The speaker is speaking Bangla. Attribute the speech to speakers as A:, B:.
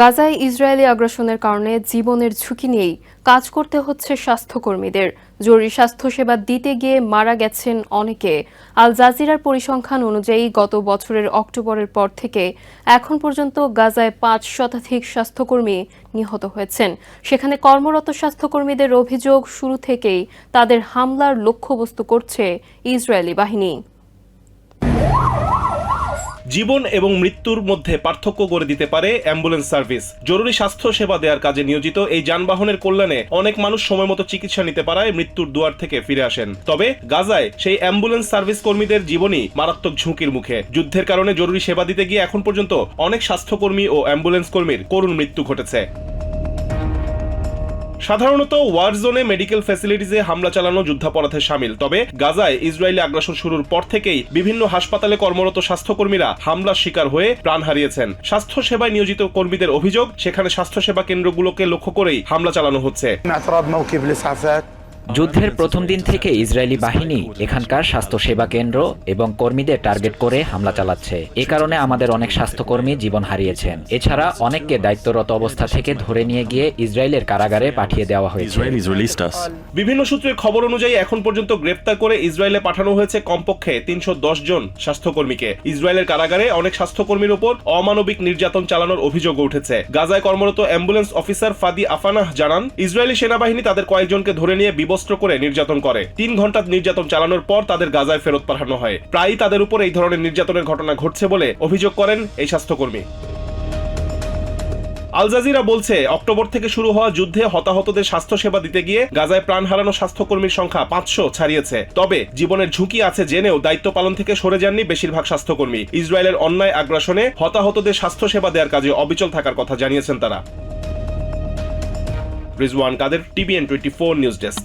A: গাজায় ইসরায়েলি আগ্রাসনের কারণে জীবনের ঝুঁকি নিয়েই কাজ করতে হচ্ছে স্বাস্থ্যকর্মীদের। জরুরি স্বাস্থ্যসেবা দিতে গিয়ে মারা গেছেন অনেকে। আল জাজিরার পরিসংখ্যান অনুযায়ী গত বছরের অক্টোবরের পর থেকে এখন পর্যন্ত গাজায় পাঁচ শতাধিক স্বাস্থ্যকর্মী নিহত হয়েছেন। সেখানে কর্মরত স্বাস্থ্যকর্মীদের অভিযোগ, শুরু থেকেই তাদের হামলার লক্ষ্যবস্তু করছে ইসরায়েলি বাহিনী।
B: জীবন এবং মৃত্যুর মধ্যে পার্থক্য করে দিতে পারে অ্যাম্বুলেন্স সার্ভিস। জরুরি স্বাস্থ্য সেবা দেওয়ার কাজে নিয়োজিত এই যানবাহনের কল্যাণে অনেক মানুষ সময় মতো চিকিৎসা নিতে পারায় মৃত্যুর দুয়ার থেকে ফিরে আসেন। তবে গাজায় সেই অ্যাম্বুলেন্স সার্ভিস কর্মীদের জীবনই মারাত্মক ঝুঁকির মুখে। যুদ্ধের কারণে জরুরি সেবা দিতে গিয়ে এখন পর্যন্ত অনেক স্বাস্থ্যকর্মী ও অ্যাম্বুলেন্স কর্মীর করুণ মৃত্যু ঘটেছে। সাধারণত ওয়ার জোনে মেডিকেল ফ্যাসিলিটিসে হামলা চালানো যুদ্ধাপরাধে সামিল। তবে গাজায় ইসরায়েলি আগ্রাসন শুরুর পর থেকেই বিভিন্ন হাসপাতালে কর্মরত স্বাস্থ্যকর্মীরা হামলার শিকার হয়ে প্রাণ হারিয়েছেন। স্বাস্থ্য সেবায় নিয়োজিত কর্মীদের অভিযোগ, সেখানে স্বাস্থ্যসেবা কেন্দ্রগুলোকে লক্ষ্য করেই হামলা চালানো হচ্ছে।
C: যুদ্ধের প্রথম দিন থেকে ইসরায়েলি বাহিনী এখানকার স্বাস্থ্যসেবা কেন্দ্র এবং কর্মীদের টার্গেট করে হামলা চালাচ্ছে। এ কারণে আমাদের অনেক স্বাস্থ্যকর্মী জীবন হারিয়েছেন। এছাড়া অনেককে দায়িত্বরত অবস্থা থেকে ধরে নিয়ে গিয়ে ইসরায়েলের কারাগারে পাঠিয়ে দেওয়া হয়েছে.
B: বিভিন্ন সূত্রের খবর অনুযায়ী এখন পর্যন্ত গ্রেপ্তার করে ইসরায়েলে পাঠানো হয়েছে কমপক্ষে তিনশো দশ জন স্বাস্থ্যকর্মীকে। ইসরায়েলের কারাগারে অনেক স্বাস্থ্যকর্মীর উপর অমানবিক নির্যাতন চালানোর অভিযোগ উঠেছে। গাজায় কর্মরত অ্যাম্বুলেন্স অফিসার ফাদি আফানাহ জানান ইসরায়েলি সেনাবাহিনী তাদের কয়েকজনকে ধরে নিয়ে বিবস্ত্র করে নির্যাতন করে। তিন ঘণ্টা নির্যাতন চালানোর পর তাদের গাজায় ফেরত পাঠানো হয়। প্রায়ই তাদের উপর এই ধরনের নির্যাতনের ঘটনা ঘটছে বলে অভিযোগ করেন এই স্বাস্থ্যকর্মী। আল জাজিরা বলছে, অক্টোবর থেকে শুরু হওয়া যুদ্ধে হতাহতদের স্বাস্থ্যসেবা দিতে গিয়ে গাজায় প্রাণ হারানো স্বাস্থ্যকর্মীর সংখ্যা পাঁচশো ছাড়িয়েছে। তবে জীবনের ঝুঁকি আছে জেনেও দায়িত্ব পালন থেকে সরে যাননি বেশিরভাগ স্বাস্থ্যকর্মী। ইসরায়েলের অন্যায় আগ্রাসনে হতাহতদের স্বাস্থ্যসেবা দেওয়ার কাজে অবিচল থাকার কথা জানিয়েছেন তারা। Rizwan Kader, TVN twenty four news desk.